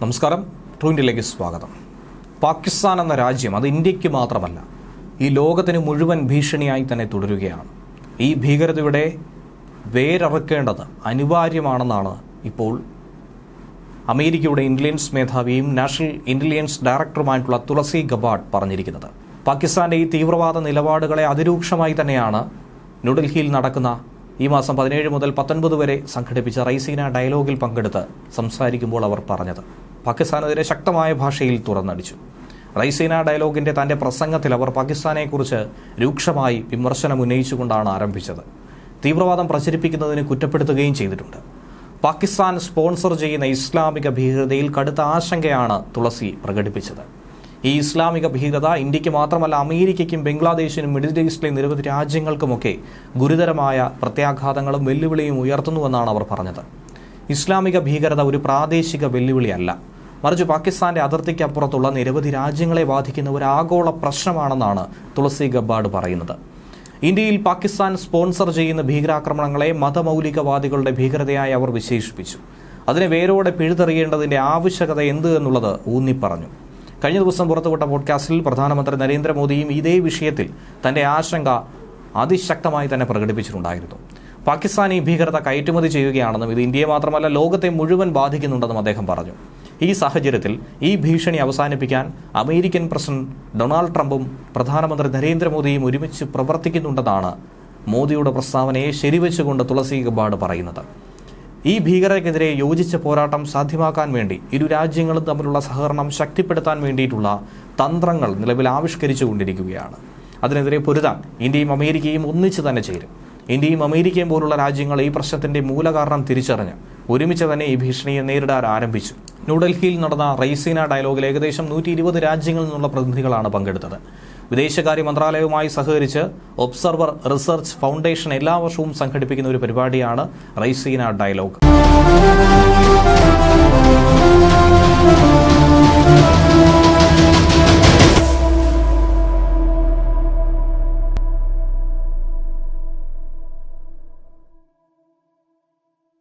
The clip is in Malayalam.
നമസ്കാരം. ട്രൂ ഇന്ത്യയിലേക്ക് സ്വാഗതം. പാകിസ്ഥാൻ എന്ന രാജ്യം അത് ഇന്ത്യയ്ക്ക് മാത്രമല്ല ഈ ലോകത്തിന് മുഴുവൻ ഭീഷണിയായി തന്നെ തുടരുകയാണ്. ഈ ഭീകരതയുടെ വേരറക്കേണ്ടത് അനിവാര്യമാണെന്നാണ് ഇപ്പോൾ അമേരിക്കയുടെ ഇന്റലിജൻസ് മേധാവിയും നാഷണൽ ഇന്റലിജൻസ് ഡയറക്ടറുമായിട്ടുള്ള തുളസി ഗബാഡ് പറഞ്ഞിരിക്കുന്നത്. പാകിസ്ഥാന്റെ ഈ തീവ്രവാദ നിലപാടുകളെ അതിരൂക്ഷമായി തന്നെയാണ് ന്യൂഡൽഹിയിൽ നടക്കുന്ന ഈ മാസം പതിനേഴ് മുതൽ പത്തൊൻപത് വരെ സംഘടിപ്പിച്ച റൈസീന ഡയലോഗിൽ പങ്കെടുത്ത് സംസാരിക്കുമ്പോൾ അവർ പറഞ്ഞത് പാകിസ്ഥാനെതിരെ ശക്തമായ ഭാഷയിൽ തുറന്നടിച്ചു. റൈസീന ഡയലോഗിന്റെ തന്റെ പ്രസംഗത്തിൽ അവർ പാകിസ്ഥാനെക്കുറിച്ച് രൂക്ഷമായി വിമർശനം ഉന്നയിച്ചുകൊണ്ടാണ് ആരംഭിച്ചത്. തീവ്രവാദം പ്രചരിപ്പിക്കുന്നതിന് കുറ്റപ്പെടുത്തുകയും ചെയ്തിട്ടുണ്ട്. പാകിസ്ഥാൻ സ്പോൺസർ ചെയ്യുന്ന ഇസ്ലാമിക ഭീകരതയിൽ കടുത്ത ആശങ്കയാണ് തുളസി പ്രകടിപ്പിച്ചത്. ഈ ഇസ്ലാമിക ഭീകരത ഇന്ത്യയ്ക്ക് മാത്രമല്ല അമേരിക്കയ്ക്കും ബംഗ്ലാദേശിനും മിഡിൽ ഈസ്റ്റിലെ നിരവധി രാജ്യങ്ങൾക്കുമൊക്കെ ഗുരുതരമായ പ്രത്യാഘാതങ്ങളും വെല്ലുവിളിയും ഉയർത്തുന്നുവെന്നാണ് അവർ പറഞ്ഞത്. ഇസ്ലാമിക ഭീകരത ഒരു പ്രാദേശിക വെല്ലുവിളിയല്ല. മറിച്ച് പാകിസ്ഥാന്റെ അതിർത്തിക്കപ്പുറത്തുള്ള നിരവധി രാജ്യങ്ങളെ ബാധിക്കുന്ന ഒരു ആഗോള പ്രശ്നമാണെന്നാണ് തുളസി ഗബ്ബാർഡ് പറയുന്നത്. ഇന്ത്യയിൽ പാകിസ്ഥാൻ സ്പോൺസർ ചെയ്യുന്ന ഭീകരാക്രമണങ്ങളെ മതമൗലികവാദികളുടെ ഭീകരതയായി അവർ വിശേഷിപ്പിച്ചു. അതിനെ വേരോടെ പിഴുതെറിയേണ്ടതിന്റെ ആവശ്യകത എന്ത് എന്നുള്ളത് ഊന്നിപ്പറഞ്ഞു. കഴിഞ്ഞ ദിവസം പുറത്തുവിട്ട പോഡ്കാസ്റ്റിൽ പ്രധാനമന്ത്രി നരേന്ദ്രമോദിയും ഇതേ വിഷയത്തിൽ തന്റെ ആശങ്ക അതിശക്തമായി തന്നെ പ്രകടിപ്പിച്ചിട്ടുണ്ടായിരുന്നു. പാകിസ്ഥാൻ ഈ ഭീകരത കയറ്റുമതി ചെയ്യുകയാണെന്നും ഇത് ഇന്ത്യയെ മാത്രമല്ല ലോകത്തെ മുഴുവൻ ബാധിക്കുന്നുണ്ടെന്നും അദ്ദേഹം പറഞ്ഞു. ഈ സാഹചര്യത്തിൽ ഈ ഭീഷണി അവസാനിപ്പിക്കാൻ അമേരിക്കൻ പ്രസിഡന്റ് ഡൊണാൾഡ് ട്രംപും പ്രധാനമന്ത്രി നരേന്ദ്രമോദിയും ഒരുമിച്ച് പ്രവർത്തിക്കുന്നുണ്ടെന്നാണ് മോദിയുടെ പ്രസ്താവനയെ ശരിവെച്ചുകൊണ്ട് തുളസി ഗബാഡ് പറയുന്നത്. ഈ ഭീകരർക്കെതിരെ യോജിച്ച പോരാട്ടം സാധ്യമാക്കാൻ വേണ്ടി ഇരു രാജ്യങ്ങളും തമ്മിലുള്ള സഹകരണം ശക്തിപ്പെടുത്താൻ വേണ്ടിയിട്ടുള്ള തന്ത്രങ്ങൾ നിലവിൽ ആവിഷ്കരിച്ചുകൊണ്ടിരിക്കുകയാണ്. അതിനെതിരെ പൊരുതാൻ ഇന്ത്യയും അമേരിക്കയും ഒന്നിച്ചു തന്നെ ചേരും. ഇന്ത്യയും അമേരിക്കയും പോലുള്ള രാജ്യങ്ങൾ ഈ പ്രശ്നത്തിന്റെ മൂലകാരണം തിരിച്ചറിഞ്ഞ് ഒരുമിച്ച് തന്നെ ഈ ഭീഷണിയെ നേരിടാൻ ആരംഭിച്ചു. ന്യൂഡൽഹിയിൽ നടന്ന റൈസീന ഡയലോഗിൽ ഏകദേശം നൂറ്റി ഇരുപത് രാജ്യങ്ങളിൽ നിന്നുള്ള പ്രതിനിധികളാണ് പങ്കെടുത്തത്. വിദേശകാര്യ മന്ത്രാലയവുമായി സഹകരിച്ച് ഒബ്സർവർ റിസർച്ച് ഫൗണ്ടേഷൻ എല്ലാ വർഷവും സംഘടിപ്പിക്കുന്ന ഒരു പരിപാടിയാണ് റൈസീന ഡയലോഗ്.